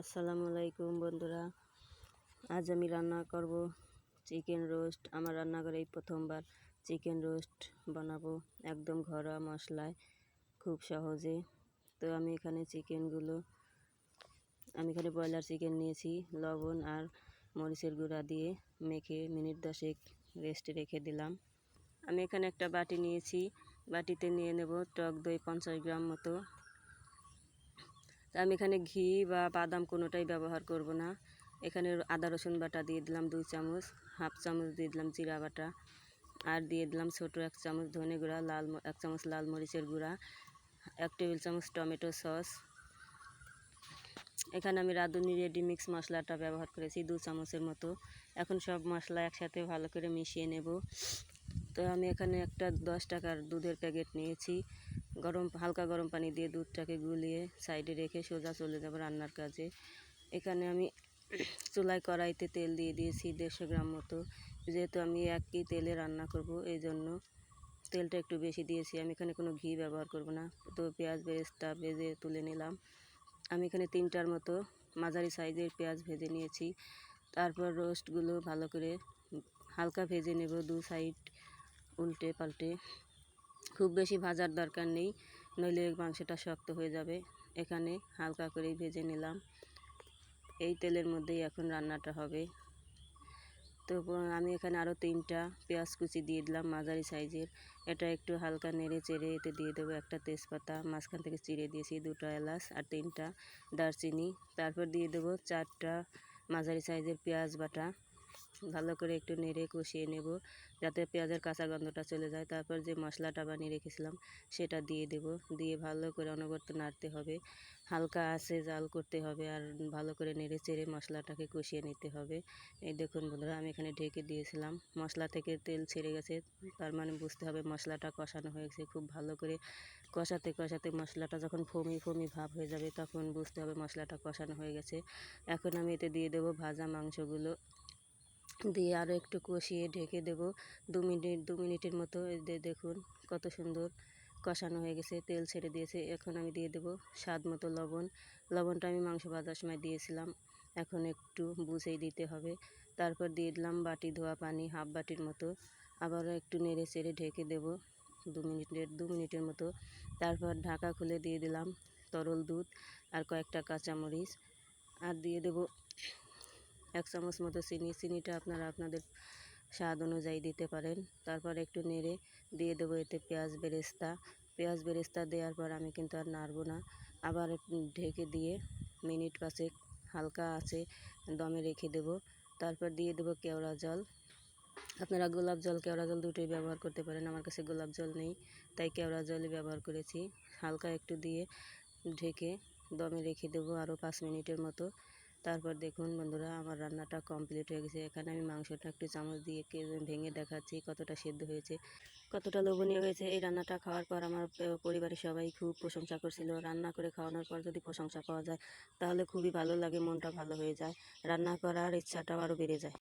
আসসালামু আলাইকুম বন্ধুরা। আজ আমি রান্না করব চিকেন রোস্ট। আমার রান্নাঘরে এই প্রথমবার চিকেন রোস্ট বানাবো একদম ঘরোয়া মশলায় খুব সহজে। তো আমি এখানে চিকেনগুলো, আমি এখানে ব্রয়লার চিকেন নিয়েছি, লবণ আর মরিচের গুঁড়া দিয়ে মেখে মিনিট দশেক রেস্টে রেখে দিলাম। আমি এখানে একটা বাটি নিয়েছি, বাটিতে নিয়ে নেব টক দই পঞ্চাশ গ্রাম মতো। আমি এখানে ঘি বা বাদাম কোনোটাই ব্যবহার করব না। এখানে আদা, রসুন বাটা দিয়ে দিলাম দুই চামচ, হাফ চামচ দিয়ে দিলাম জিরা বাটা আর দিয়ে দিলাম ছোটো এক চামচ ধনে গুঁড়া, লাল এক চামচ লাল মরিচের গুঁড়া, এক টেবিল চামচ টমেটো সস। এখানে আমি রাঁধুনি রেডি মিক্স মশলাটা ব্যবহার করেছি দু চামচের মতো। এখন সব মশলা একসাথে ভালো করে মিশিয়ে নেব। তো আমি এখানে একটা দশ টাকার দুধের প্যাকেট নিয়েছি। গরম, হালকা গরম পানি দিয়ে দুধটাকে গুলিয়ে সাইডে রেখে সোজা চলে যাব রান্নার কাজে। এখানে আমি চুলায় কড়াইতে তেল দিয়ে দিয়েছি দেড়শো গ্রাম মতো। যেহেতু আমি একই তেলে রান্না করব, এই জন্য তেলটা একটু বেশি দিয়েছি। আমি এখানে কোনো ঘি ব্যবহার করব না। তো পেঁয়াজ বেরেস্তা ভেজে তুলে নিলাম। আমি এখানে তিনটার মতো মাঝারি সাইজের পেঁয়াজ ভেজে নিয়েছি। তারপর রোস্টগুলো ভালো করে হালকা ভেজে নেব দু সাইড উল্টে পাল্টে। খুব বেশি ভাজার দরকার নেই, নইলে মাংসটা শক্ত হয়ে যাবে। এখানে হালকা করেই ভেজে নিলাম। এই তেলের মধ্যেই এখন রান্নাটা হবে। তো, আমি এখানে আরও তিনটা পেঁয়াজ কুচি দিয়ে দিলাম মাঝারি সাইজের। এটা একটু হালকা নেড়ে চেড়ে এতে দিয়ে দেবো একটা তেজপাতা, মাঝখান থেকে চিড়ে দিয়েছি দুটো এলাচ আর তিনটা দারচিনি। তারপর দিয়ে দেবো চারটা মাঝারি সাইজের পেঁয়াজ বাটা। ভালো করে একটু নেড়ে কষিয়ে নেব, যাতে পেঁয়াজের কাঁচা গন্ধটা চলে যায়। তারপর যে মশলাটা বানিয়ে রেখেছিলাম, সেটা দিয়ে দেব। দিয়ে ভালো করে অনবরত নাড়তে হবে। হালকা আছে জাল করতে হবে আর ভালো করে নেড়ে চেড়ে মশলাটাকে কষিয়ে নিতে হবে। এই দেখুন বন্ধুরা, আমি এখানে ঢেকে দিয়েছিলাম। মশলা থেকে তেল ছেড়ে গেছে, তার মানে বুঝতে হবে মশলাটা কষানো হয়ে গেছে খুব ভালো করে কষাতে কষাতে মশলাটা যখন ফমি ফমি ভাব হয়ে যাবে, তখন বুঝতে হবে মশলাটা কষানো হয়ে গেছে। এখন আমি এতে দিয়ে দেবো ভাজা মাংসগুলো। দিয়ে আরও একটু কষিয়ে ঢেকে দেব। দু মিনিট, দু মিনিটের মতো দেখুন কত সুন্দর কষানো হয়ে গেছে, তেল ছেড়ে দিয়েছে। এখন আমি দিয়ে দেব স্বাদ মতো লবণ। লবণটা আমি মাংস ভাজার সময় দিয়েছিলাম, এখন একটু বুঝেই দিতে হবে। তারপর দিয়ে দিলাম বাটি ধোয়া পানি, হাফ বাটির মতো। আবারও একটু নেড়ে চেড়ে ঢেকে দেব দু মিনিটের দু মিনিটের মতো। তারপর ঢাকা খুলে দিয়ে দিলাম তরল দুধ আর কয়েকটা কাঁচামরিচ। আর দিয়ে দেব এক চামচ মতো চিনি, চিনিটা আপনারা আপনাদের স্বাদ অনুযায়ী দিতে পারেন। তারপর একটু নেড়ে দিয়ে দেবো এতে পেঁয়াজ বেরেস্তা। পেঁয়াজ বেরেস্তা দেওয়ার পর আমি কিন্তু আর নাড়বো না। আবার ঢেকে দিয়ে মিনিট পাঁচেক হালকা আছে দমে রেখে দেব। তারপর দিয়ে দেবো কেওড়া জল। আপনারা গোলাপ জল, কেওড়া জল দুটোই ব্যবহার করতে পারেন। আমার কাছে গোলাপ জল নেই, তাই কেওড়া জলই ব্যবহার করেছি। হালকা একটু দিয়ে ঢেকে দমে রেখে দেবো আরও পাঁচ মিনিটের মতো। তারপর দেখুন বন্ধুরা, আমার রান্নাটা কমপ্লিট হয়ে গেছে। এখানে আমি মাংসটা একটু চামচ দিয়ে ভেঙে দেখাচ্ছি কতটা সেদ্ধ হয়েছে, কতটা লোভনীয় হয়েছে। এই রান্নাটা খাওয়ার পর আমার পরিবারের সবাই খুব প্রশংসা করছিল। রান্না করে খাওয়ানোর পর যদি প্রশংসা পাওয়া যায়, তাহলে খুবই ভালো লাগে, মনটা ভালো হয়ে যায়। রান্না করার ইচ্ছাটাও আরও বেড়ে যায়।